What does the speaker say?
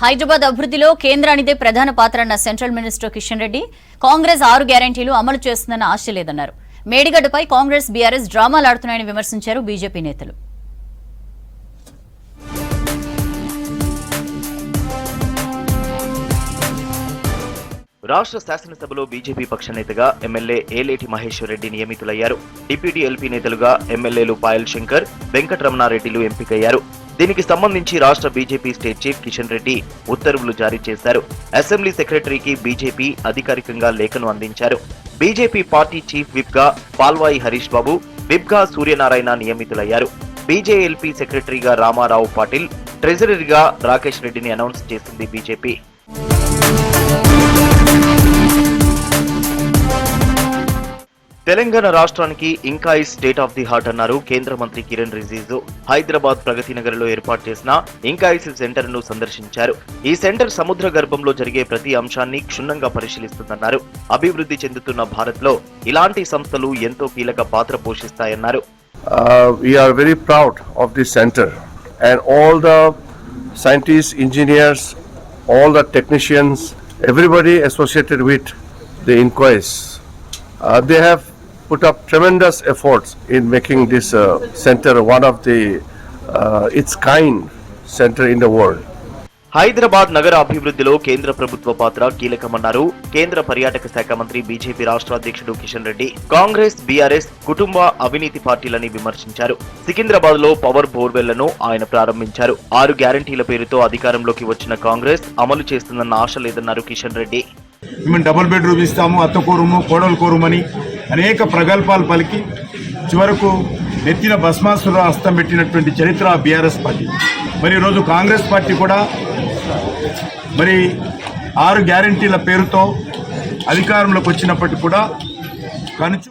హైదరాబాద్ అభివృద్ధిలో కేంద్రానిదే ప్రధాన పాత్ర అన్న సెంట్రల్ మినిస్టర్ కిషన్ రెడ్డి కాంగ్రెస్ ఆరు గ్యారంటీలు అమలు చేస్తుందన్న ఆశ లేదన్నారు. మేడిగడ్డపై కాంగ్రెస్ బీఆర్ఎస్ డ్రామాలాడుతున్నాయని విమర్శించారు బీజేపీ నేతలు. రాష్ట్ర శాసనసభలో బీజేపీ పక్ష నేతగా ఎమ్మెల్యే ఏలేటి మహేశ్వర్ రెడ్డి నియమితులయ్యారు. డిప్యూటీ ఎల్పీ నేతలుగా ఎమ్మెల్యేలు పాయల్ శంకర్ వెంకటరమణారెడ్డిలు ఎంపికయ్యారు. దీనికి సంబంధించి రాష్ట్ర BJP state chief Kishan Reddy ఉత్తర్వులు జారీ చేశారు. అసెంబ్లీ సెక్రటరీకి బీజేపీ అధికారికంగా లేఖను అందించారు. బీజేపీ పార్టీ చీఫ్ విప్గా పాల్వాయి హరీష్ బాబు విప్గా సూర్యనారాయణ నియమితులయ్యారు. బీజేఎల్పీ సెక్రటరీగా రామారావు పాటిల్ ట్రెజరీగా రాకేష్ రెడ్డిని అనౌన్స్ చేసింది బీజేపీ. తెలంగాణ రాష్ట్రానికి ఇంకా ఈ స్టేట్ ఆఫ్ ది హార్ట్ అన్నారు కేంద్ర మంత్రి కిరణ్ రిజిజు. హైదరాబాద్ ప్రగతి నగర్లో ఏర్పాటు చేసిన ఇంకాయిస్ సెంటర్ను సందర్శించారు. ఈ సెంటర్ సముద్ర గర్భంలో జరిగే ప్రతి అంశాన్ని క్షుణ్ణంగా పరిశీలిస్తుందన్నారు. అభివృద్ధి చెందుతున్న భారత్లో ఇలాంటి సంస్థలు ఎంతో కీలక పాత్ర పోషిస్తాయన్నారు. Uh, we are very proud of this center and all the scientists, engineers, all the technicians, everybody associated with the. Uh, they have put up tremendous efforts in making this uh, center one of the uh, its kind center in the world. Hyderabad నగర అభివృద్ధిలో కేంద్ర ప్రభుత్వ పాత్ర కీలకమన్నారు. కేంద్ర పర్యాటక శాఖ మంత్రి BJP రాష్ట్ర అధ్యక్షుడు కిషన్ రెడ్డి. కాంగ్రెస్ బీఆర్ఎస్ కుటుంబ అవినీతి పార్టీలని విమర్శించారు. సికింద్రాబాద్లో పవర్ బోర్వెళ్ళను ఆయన ప్రారంభించారు. ఆరు గ్యారంటీల పేరుతో అధికారంలోకి వచ్చిన కాంగ్రెస్ అమలు చేస్తుందన్న ఆశ లేదన్నారు కిషన్ రెడ్డి. మేము డబుల్ బెడ్రూమ్ ఇస్తాము అత్తకూరుము కోడలు కూరుమని అనేక ప్రగల్భాలు పలికి చివరకు నెత్తిన భస్మాసుర హస్తం పెట్టినటువంటి చరిత్ర బీఆర్ఎస్ పార్టీ. మరి ఈరోజు కాంగ్రెస్ పార్టీ కూడా మరి ఆరు గ్యారంటీల పేరుతో అధికారంలోకి వచ్చినప్పటికీ కూడా కనుచు